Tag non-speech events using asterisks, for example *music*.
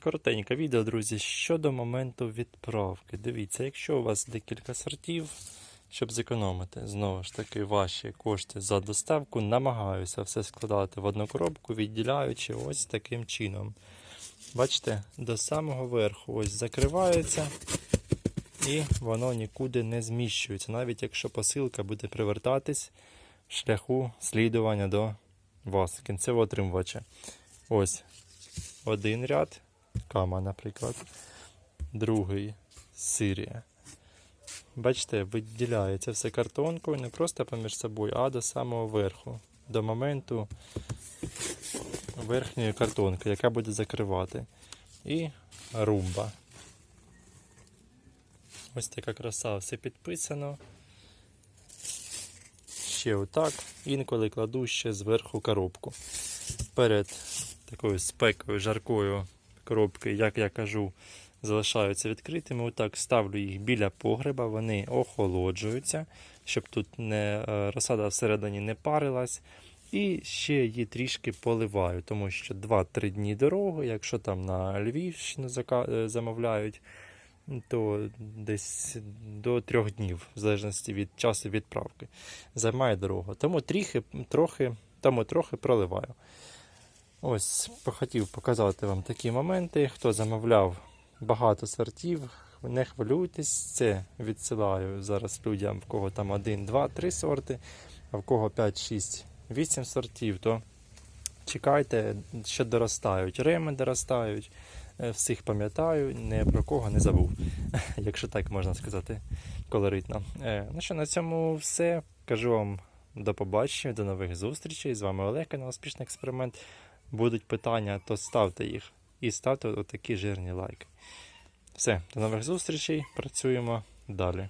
Коротеньке відео, друзі, щодо моменту відправки. Дивіться, якщо у вас декілька сортів, щоб зекономити, знову ж таки, ваші кошти за доставку, намагаюся все складати в одну коробку, відділяючи ось таким чином. Бачите, до самого верху ось закривається і воно нікуди не зміщується, навіть якщо посилка буде привертатись в шляху слідування до вас, кінцевого отримувача. Ось один ряд, кама, наприклад, другий Сирія. Бачите, виділяється все картонкою не просто поміж собою, а до самого верху, до моменту верхньої картонки, яка буде закривати. І румба. Ось така краса, все підписано. Ще отак. Інколи кладу ще зверху коробку. Перед такою спекою, жаркою коробки, як я кажу, залишаються відкритими. Отак ставлю їх біля погреба, вони охолоджуються, щоб тут не, е, розсада всередині не парилась. І ще її трішки поливаю, тому що 2-3 дні дороги, якщо там на Львівщину е, замовляють, то десь до трьох днів, в залежності від часу відправки, займає дорога. Тому трохи, трохи, тому трохи проливаю. Ось хотів показати вам такі моменти. Хто замовляв багато сортів, не хвилюйтесь, це відсилаю зараз людям, в кого там 1, 2, 3 сорти, а в кого 5, 6, 8 сортів, то чекайте, що доростають. Реми доростають, е, всіх пам'ятаю, не про кого не забув, *laughs* якщо так можна сказати колоритно. Е, Ну що, на цьому все. Кажу вам до побачення, до нових зустрічей. З вами Олег, канал Успішний експеримент. Будуть питання, то ставте їх і ставте отакі жирні лайки. Все, до нових зустрічей. Працюємо далі.